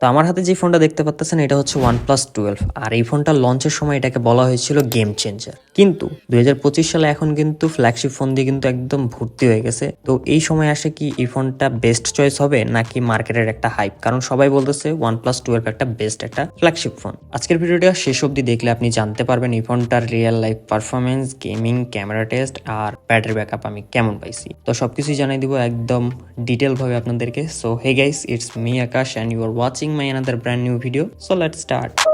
তো আমার হাতে যে ফোনটা দেখতে পাচ্ছেন এটা হচ্ছে ওয়ান প্লাস টুয়েলভ আর এই ফোনটা লঞ্চের সময় এটাকে বলা হয়েছিল গেম চেঞ্জার কিন্তু দু হাজার পঁচিশ সালে এখন কিন্তু ফ্ল্যাগশিপ ফোন দিয়ে কিন্তু একদম ভর্তি হয়ে গেছে। তো এই সময় আসে কি এই ফোনটা বেস্ট চয়েস হবে, নাকি মার্কেটের একটা হাইপ কারণ সবাই বলতেছে ওয়ান প্লাস টুয়েলভ একটা বেস্ট একটা ফ্ল্যাগশিপ ফোন আজকের ভিডিওটা শেষ অবধি দেখলে আপনি জানতে পারবেন এই ফোনটার real life performance gaming camera test আর ব্যাটারি ব্যাকআপ আমি কেমন পাইছি। তো সবকিছুই জানাই দিব একদম ডিটেল ভাবে আপনাদেরকে। So hey guys it's me Akash and you are watching my another brand new video. So let's start.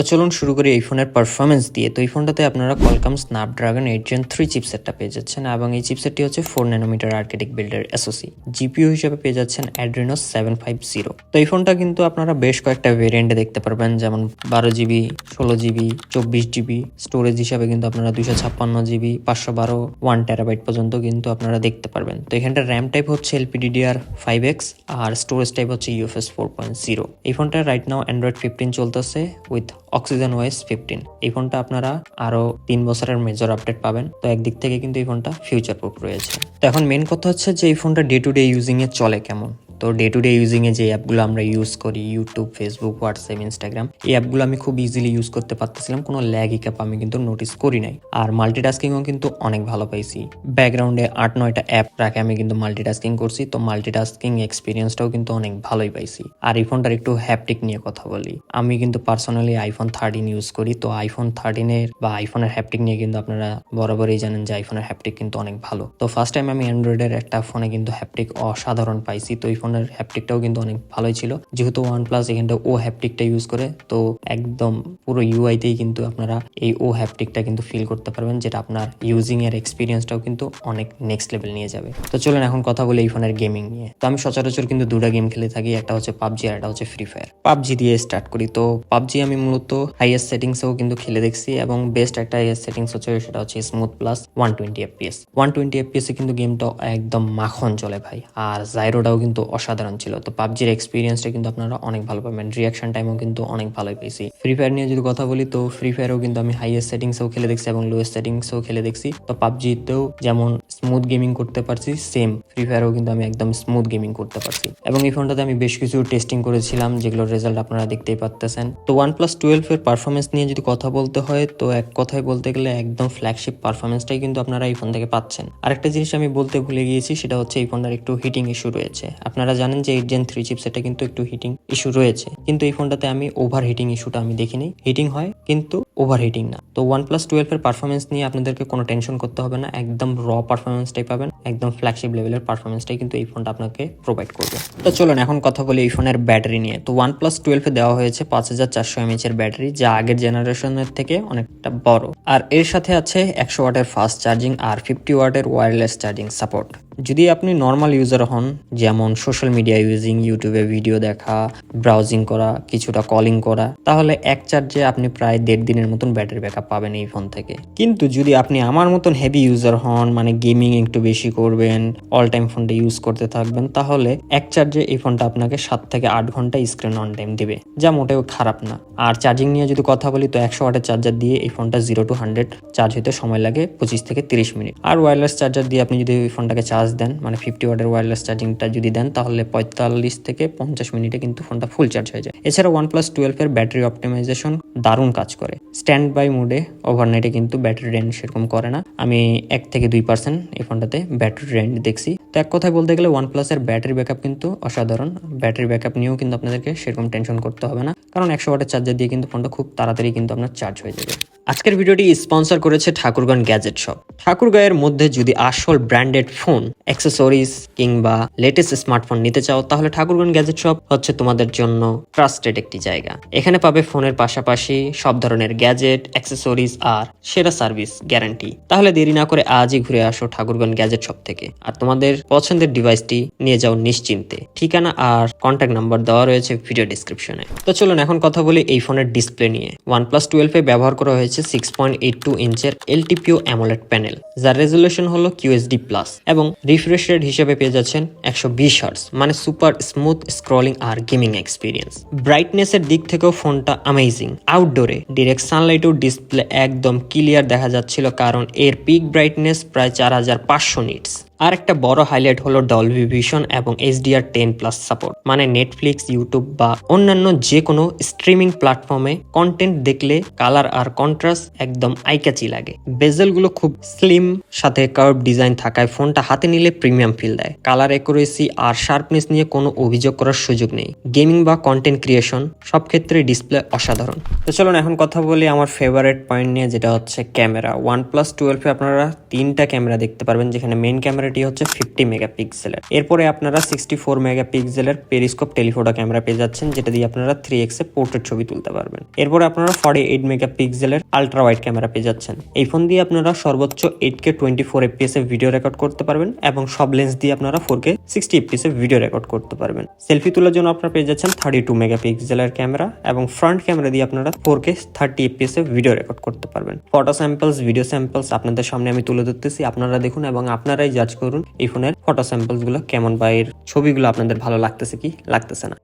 তো চলুন শুরু করি এই ফোনের পারফরমেন্স দিয়ে। তো এই ফোনটাতে আপনারা Qualcomm Snapdragon eight gen three চিপসেটটা পেয়ে যাচ্ছেন এবং এই চিপসেটটি হচ্ছে four nanometer architect builder SoC GPU হিসেবে পেয়ে যাচ্ছেন অ্যাড্রিনো সেভেন ফাইভ জিরো তো এই ফোনটা কিন্তু আপনারা বেশ কয়েকটা ভেরিয়েন্টে দেখতে পারবেন, যেমন বারো জিবি, ষোলো জিবি, চব্বিশ জিবি। স্টোরেজ হিসাবে কিন্তু আপনারা দুশো ছাপ্পান্ন জিবি, পাঁচশো বারো ওয়ান টেরাবাইট পর্যন্ত কিন্তু আপনারা দেখতে পারবেন। তো এখানটা র্যাম টাইপ হচ্ছে এলপিডিডিআর ফাইভ এক্স আর স্টোরেজ টাইপ হচ্ছে ইউএফএস ফোর পয়েন্ট জিরো এই ফোনটা রাইট নাও অ্যান্ড্রয়েড ফিফটিন চলতেছে উইথ অক্সিজেন ওয়েস ফিফটিন এই ফোনটা আপনারা আরও তিন বছরের মেজর আপডেট পাবেন। তো একদিক থেকে কিন্তু এই ফোনটা ফিউচার প্রুফ রয়েছে। তো এখন মেন কথা হচ্ছে যে এই ফোনটা day to day using a চলে কেমন। তো day to day using a যে অ্যাপগুলো আমরা ইউজ করি ইউটিউব ফেসবুক হোয়াটসঅ্যাপ ইনস্টাগ্রাম এই অ্যাপগুলো আমি খুব ইজিলি ইউজ করতে পারতেছিলাম। কোনো ল্যাগ ক্যাপ আমি কিন্তু নোটিস করি নাই। আর মাল্টিটাস্কিংও কিন্তু অনেক ভালো পাইছি। ব্যাকগ্রাউন্ডে আট নয়টা অ্যাপ রাখে আমি কিন্তু মাল্টিটাস্কিং করছি। তো মাল্টিটাস্কিং এক্সপিরিয়েন্সটাও কিন্তু অনেক ভালোই পাইছি। আর এই ফোনটার একটু হ্যাপটিক নিয়ে কথা বলি। আমি কিন্তু পার্সোনালি আইফোন থার্টিন ইউজ করি। তো আইফোন থার্টিনের বা আইফোনের হ্যাপটিক নিয়ে কিন্তু আপনারা বরাবরই জানেন যে আইফোনের হ্যাপটিক কিন্তু অনেক ভালো। তো ফার্স্ট টাইম আমি অ্যান্ড্রয়েডের একটা ফোনে কিন্তু হ্যাপটিক অসাধারণ পাইছি। তো এই ফোনের হ্যাপটিকটাও কিন্তু অনেক ভালোই ছিল। যেহেতু ওয়ান প্লাস এখানটা ও হ্যাপটিকটা ইউজ করে, তো একদম পুরো ইউআইতেই কিন্তু আপনারা এই ও হ্যাপটিকটা কিন্তু ফিল করতে পারবেন, যেটা আপনার ইউজিং এর এক্সপিরিয়েন্সটাও কিন্তু অনেক নেক্সট লেভেল নিয়ে যাবে। তো চলুন এখন কথা বলি এই ফোনের গেমিং নিয়ে। তো আমি সচরাচর কিন্তু দুটা গেম খেলে থাকি, একটা হচ্ছে পাবজি আর একটা হচ্ছে ফ্রি ফায়ার পাবজি দিয়ে স্টার্ট করি। তো পাবজি আমি মূলত হাইয়েস্ট সেটিংসেও কিন্তু খেলে দেখছি এবং বেস্ট একটা হাইয়েস্ট সেটিংস হচ্ছে সেটা হচ্ছে smooth plus one twenty FPS one twenty FPS কিন্তু গেমটা একদম মাখন চলে ভাই। আর জাইরোটাও কিন্তু অসাধারণ ছিল। তো পাবজির এক্সপিরিয়েন্সটা কিন্তু আপনারা অনেক ভালো পাবেন। রিয়াকশন টাইমও কিন্তু অনেক ভালোই পেয়েছি। ফ্রি ফায়ার নিয়ে যদি কথা বলি, তো ফ্রি ফায়ারও কিন্তু আমি হাইয়েস্ট সেটিংসেও খেলে দেখছি এবং লোয়েস্ট সেটিংসেও খেলে দেখছি। তো পাবজিতেও যেমন স্মুথ গেমিং করতে পারছি সেম ফ্রি ফায়ারও কিন্তু আমি একদম স্মুথ গেমিং করতে পারছি। এবং এই ফোনটাতে আমি বেশ কিছু টেস্টিং করেছিলাম, যেগুলোর রেজাল্ট আপনারা দেখতেই পাচ্তেছেন তো ওয়ান প্লাস টুয়েলভ এর পারফরমেন্স নিয়ে যদি কথা বলতে হয়, তো এক কথায় বলতে গেলে একদম ফ্ল্যাগশিপ পারফরমেন্সটাই কিন্তু আপনারা এই ফোন থেকে পাচ্ছেন। আরেকটা জিনিস আমি বলতে ভুলে গিয়েছি, সেটা হচ্ছে এই ফোনটার একটু হিটিং ইস্যু রয়েছে। আপনারা জানেন যে এইট জেন থ্রি চিপসেটা কিন্তু একটু হিটিং ইস্যু রয়েছে। কিন্তু এই ফোনটাতে আমি ওভার হিটিং ইস্যুটা আমি দেখিনি। হিটিং হয়, কিন্তু ওভার হিটিং না। তো ওয়ান প্লাস টুয়েলভ এর পারফরমেন্স নিয়ে আপনাদেরকে কোনো টেনশন করতে হবে না। একদম র পারফরমেন্সটাই পাবেন, একদম ফ্ল্যাগশিপ লেভেলের পারফরমেন্সটাই কিন্তু এই ফোনটা আপনাকে প্রোভাইড করবে। তো চলুন এখন কথা বলি এই ফোনের ব্যাটারি নিয়ে। তো ওয়ান প্লাস টুয়েলভে দেওয়া হয়েছে পাঁচ হাজার চারশো এমএচ এর ব্যাটারি যা আগের জেনারেশনের থেকে অনেকটা বড়। আর এর সাথে আছে একশো ওয়াটের ফাস্ট চার্জিং আর ফিফটি ওয়াটের ওয়্যারলেস চার্জিং সাপোর্ট যদি আপনি নর্মাল ইউজার হন, যেমন সোশ্যাল মিডিয়া ইউজিং ইউটিউবে ভিডিও দেখা ব্রাউজিং করা, কিছুটা কলিং করা, তাহলে এক চার্জে আপনি প্রায় দেড় দিনের মতন ব্যাটারি ব্যাকআপ পাবেন এই ফোন থেকে। কিন্তু যদি আপনি আমার মতন হেভি ইউজার হন মানে গেমিং একটু বেশি করবেন অল টাইম ফোনটা ইউজ করতে থাকবেন, তাহলে এক চার্জে এই ফোনটা আপনাকে সাত থেকে আট ঘণ্টা স্ক্রিন অন টাইম দিবে, যা মোটেও খারাপ না। আর চার্জিং নিয়ে যদি কথা বলি, তো একশো ওয়াটের চার্জার দিয়ে এই ফোনটা জিরো টু হান্ড্রেড চার্জ হতে সময় লাগে পঁচিশ থেকে তিরিশ মিনিট। আর ওয়্যারলেস চার্জার দিয়ে আপনি যদি এই ফোনটাকে চার্জ দেন মানে ফিফটি ওয়াটের ওয়্যারলেস চার্জিংটা যদি দেন, তাহলে পঁয়তাল্লিশ থেকে পঞ্চাশ মিনিটে কিন্তু ফোনটা ফুল চার্জ হয়ে যায়। এছাড়া ওয়ান প্লাস টুয়েলভ এর ব্যাটারি অপটিমাইজেশন দারুণ কাজ করে। স্ট্যান্ড বাই মোডে ওভারনাইটে কিন্তু ব্যাটারি রেন্ট সেরকম করে না। আমি এক থেকে দুই পার্সেন্ট এই ফোনটাতে ব্যাটারি রেন্ট দেখছি। তো এক কথায় বলতে গেলে ওয়ান প্লাস এর ব্যাটারি ব্যাকআপ কিন্তু অসাধারণ। ব্যাটারি ব্যাকআপ নিয়েও কিন্তু আপনাদেরকে সেরকম টেনশন করতে হবে না। কারণ একশো ওয়াটের চার্জার দিয়ে কিন্তু ফোনটা খুব তাড়াতাড়ি কিন্তু আপনার চার্জ হয়ে যাবে। আজকের ভিডিওটি স্পন্সর করেছে ঠাকুরগঞ্জ গ্যাজেট শপ। ঠাকুরগাঁয়ের মধ্যে যদি আসল ব্র্যান্ডেড ফোন, অ্যাক্সেসরিজ কিংবা লেটেস্ট স্মার্টফোন নিতে চাও, তাহলে ঠাকুরগঞ্জ গ্যাজেট শপ হচ্ছে তোমাদের জন্য ট্রাস্টেড একটি জায়গা। এখানে পাবে ফোনের পাশাপাশি সব ধরনের গ্যাজেট, অ্যাক্সেসরিজ আর সেরা সার্ভিস গ্যারান্টি। তাহলে দেরি না করে আজই ঘুরে আসো ঠাকুরগঞ্জ গ্যাজেট শপ থেকে আর তোমাদের পছন্দের ডিভাইসটি নিয়ে যাও নিশ্চিন্তে। ঠিকানা আর কন্ট্যাক্ট নাম্বার দেওয়া রয়েছে ভিডিও ডিসক্রিপশনে। তো চলুন এখন কথা বলি এই ফোনের ডিসপ্লে নিয়ে। ওয়ান প্লাস টুয়েলভে ব্যবহার করা হয়েছে সিক্স পয়েন্ট এইট টু ইঞ্চের এলটিপিও অ্যামোলেড প্যানেল যার রেজুলেশন হলো কিউএসডি প্লাস এবং রিফ্রেশ রেট হিসেবে পেয়ে যাচ্ছেন একশো বিশ হার্স মানে সুপার স্মুথ স্ক্রলিং আর গেমিং এক্সপিরিয়েন্স ব্রাইটনেসের দিক থেকেও ফোনটা অ্যামেজিং আউটডোরে ডিরেক্ট ও ডিসপ্লে একদম ক্লিয়ার দেখা যাচ্ছিল, কারণ এর পিক ব্রাইটনেস প্রায় চার হাজার পাঁচশো নিটস আর একটা বড় হাইলাইট হলো ডলবি ভিশন এবং এইচডিআর টেন প্লাস সাপোর্ট মানে নেটফ্লিক্স ইউটিউব বা অন্যান্য যে কোনো স্ট্রিমিং প্ল্যাটফর্মে কন্টেন্ট দেখলে কালার আর কন্ট্রাস্ট একদম আইকাচি লাগে। বেজেলগুলো খুব স্লিম সাথে কার্ভ ডিজাইন থাকায় ফোনটা হাতে নিলে প্রিমিয়াম ফিল দেয়। কালার অ্যাকুরেসি আর শার্পনেস নিয়ে কোনো অভিযোগ করার সুযোগ নেই। গেমিং বা কন্টেন্ট ক্রিয়েশন সব ক্ষেত্রে ডিসপ্লে অসাধারণ। তো চলুন এখন কথা বলি আমার ফেভারিট পয়েন্ট নিয়ে, যেটা হচ্ছে ক্যামেরা ওয়ান প্লাস টুয়েলভে আপনারা তিনটা ক্যামেরা দেখতে পারবেন, যেখানে মেইন ক্যামেরাটি হচ্ছে ফিফটি মেগাপিক্সেলের এরপরে আপনারা সিক্সটি ফোর মেগাপিক্সেলের পেরিস্কোপ টেলিফোটো ক্যামেরা পেয়ে যাচ্ছেন, যেটা দিয়ে আপনারা থ্রি এক্সে পোর্ট্রেট ছবি তুলতে পারবেন। এরপরে আপনারা ফর্টি এইট মেগাপিক্সেলের আলট্রা ওয়াইড ক্যামেরা পেয়ে যাচ্ছেন। এই ফোন দিয়ে আপনারা সর্বোচ্চ eight K twenty four FPS এ ভিডিও রেকর্ড করতে পারবেন এবং সব লেন্স দিয়ে আপনারা ফোর কে সিক্সটি এফপিএস এ ভিডিও রেকর্ড করতে পারবেন। সেলফি তোলার জন্য আপনারা পেয়ে যাচ্ছেন থার্টি টু মেগাপিক্সেলের ক্যামেরা এবং ফ্রন্ট ক্যামেরা দিয়ে আপনারা ফোর কে থার্টি এফপিএস এ ভিডিও রেকর্ড করতে পারবেন। ফটো স্যাম্পলস ভিডিও স্যাম্পলস আপনাদের সামনে আমি তুলে ধরতেছি, আপনারা দেখুন এবং আপনারাই জাজ করুন। এই ফোনের ফটো স্যাম্পলসগুলো কেমন বা এর ছবিগুলো আপনাদের ভালো লাগতেছে কি? লাগতেছে না।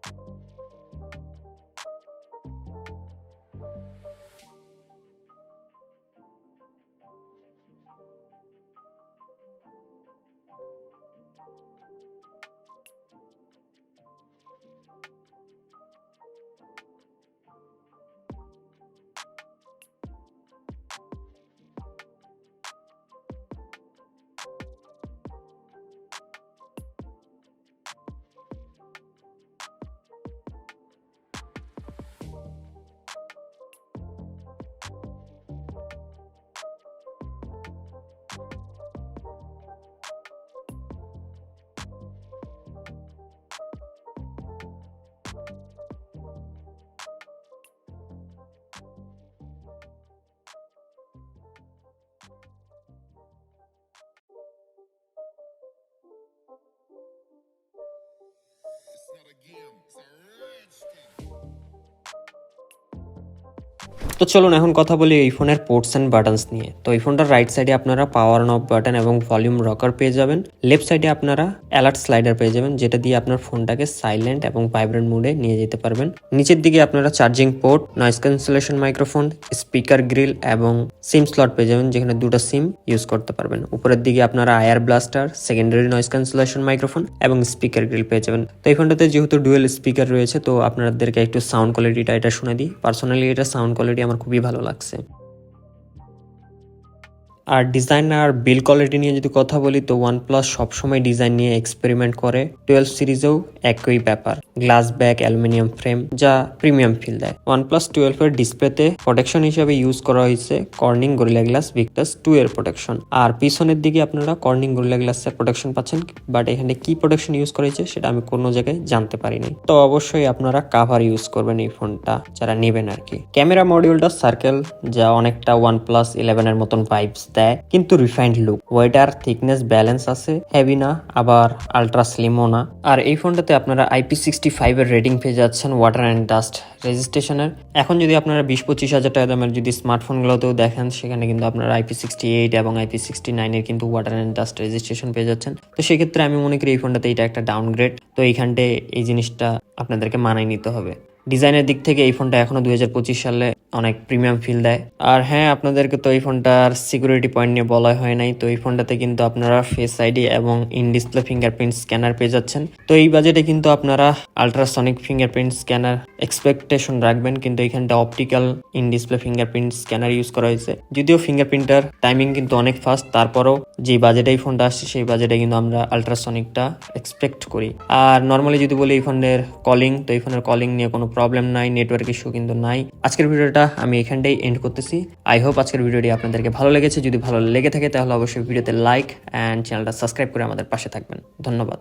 again. তো চলুন এখন কথা বলি এই ফোনের পোর্টস অ্যান্ড বাটনস নিয়ে। তো এই ফোনটার রাইট সাইডে আপনারা পাওয়ার অন অফ বাটন এবং ভলিউম রকার পেয়ে যাবেন। লেফট সাইডে আপনারা অ্যালার্ট স্লাইডার পেয়ে যাবেন, যেটা দিয়ে আপনার ফোনটাকে সাইলেন্ট এবং ভাইব্রেন্ট মোডে নিয়ে যেতে পারবেন। নিচের দিকে আপনারা charging port noise cancellation microphone speaker grill এবং সিম স্লট পেয়ে যাবেন, যেখানে দুটো সিম ইউজ করতে পারবেন। উপরের দিকে আপনারা ear blaster secondary noise cancellation microphone এবং স্পিকার গ্রিল পেয়ে যাবেন। তো এই ফোনটাতে যেহেতু ডুয়েল স্পিকার রয়েছে, তো আপনাদেরকে একটু সাউন্ড কোয়ালিটিটা এটা শুনে দিই। পার্সোনালি এটা সাউন্ড কোয়ালিটি আমার খুবই ভালো লাগছে। আর ডিজাইন আর বিল কোয়ালিটি নিয়ে যদি কথা বলি, তো ওয়ানপ্লাস সবসময় ডিজাইন নিয়ে এক্সপেরিমেন্ট করে। টুয়েলভ সিরিজেও একই ব্যাপার। গ্লাস ব্যাক অ্যালুমিনিয়াম ফ্রেম, যা প্রিমিয়াম ফিল দেয়। ওয়ানপ্লাস টুয়েলভ এর ডিসপ্লেতে প্রোটেকশন হিসেবে ইউজ করা হয়েছে Corning Gorilla Glass Victus two এর প্রোটেকশন আর পিছনের দিকে আপনারা কর্নিং গরিলা গ্লাসের প্রোটেকশন পাচ্ছেন বাট এখানে কি প্রোটেকশন ইউজ করা হয়েছে সেটা আমি কোনো জায়গায় জানতে পারিনি। তো অবশ্যই আপনারা কাভার ইউজ করবেন এই ফোনটা, যারা নেবেন আর কি। ক্যামেরা মডিউলটা সার্কেল যা অনেকটা ওয়ানপ্লাস ইলেভেন এর মতন ভাইবস দেয়, কিন্তু রিফাইন্ড লুক ওয়েটার থিকনেস ব্যালেন্স আছে হেভি না, আবার আলট্রা স্লিমও না। আর এই ফোনটাতে আপনারা আইপি সিক্সটি ফাইভ এর রেটিং পেয়ে যাচ্ছেন ওয়াটার অ্যান্ড ডাস্ট রেজিস্ট্রেশনের এখন যদি আপনারা বিশ পঁচিশ হাজার টাকা দামের যদি স্মার্টফোনগুলোতেও দেখেন, সেখানে কিন্তু আপনারা আইপি সিক্সটি এইট এবং আইপি সিক্সটি নাইনের কিন্তু ওয়াটার অ্যান্ড ডাস্ট রেজিস্ট্রেশন পেয়ে যাচ্ছেন। তো সেক্ষেত্রে আমি মনে করি এই ফোনটাতে এটা একটা ডাউনগ্রেড তো এইখানটায় এই জিনিসটা আপনাদেরকে মানায় নিতে হবে। ডিজাইনের দিক থেকে এই ফোনটা এখনও দুই হাজার পঁচিশ সালে অনেক প্রিমিয়াম ফিল দেয়। আর হ্যাঁ আপনাদেরকে তো এই ফোনটার সিকিউরিটি পয়েন্ট নিয়ে বলা হয় নাই। তো এই ফোনটাতে কিন্তু আপনারা ফেস আইডি এবং ইন ডিসপ্লে ফিঙ্গারপ্রিন্ট স্ক্যানার পেয়ে যাচ্ছেন। তো এই বাজেটে কিন্তু আপনারা আলট্রাসনিক ফিঙ্গারপ্রিন্ট স্ক্যানার এক্সপেকটেশন রাখবেন। কিন্তু এখানটা optical in display fingerprint scanner use করা হয়েছে। যদিও ফিঙ্গারপ্রিন্টার টাইমিং কিন্তু অনেক ফাস্ট তারপরও যে বাজেটে এই ফোনটা আসছে, সেই বাজেটে কিন্তু আমরা আলট্রাসনিকটা এক্সপেক্ট করি। আর নর্মালি যদি বলি এই ফোনের কলিং তো এই ফোনের কলিং নিয়ে কোনো প্রবলেম নাই নেটওয়ার্ক ইস্যু কিন্তু নাই। আজকের ভিডিওটা আমি এখানটাই এন্ড করতেছি। আই হোপ আজকের ভিডিওটি আপনাদেরকে ভালো লেগেছে। যদি ভালো লেগে থাকে, তাহলে অবশ্যই ভিডিওতে লাইক অ্যান্ড চ্যানেলটা সাবস্ক্রাইব করে আমাদের পাশে থাকবেন। ধন্যবাদ।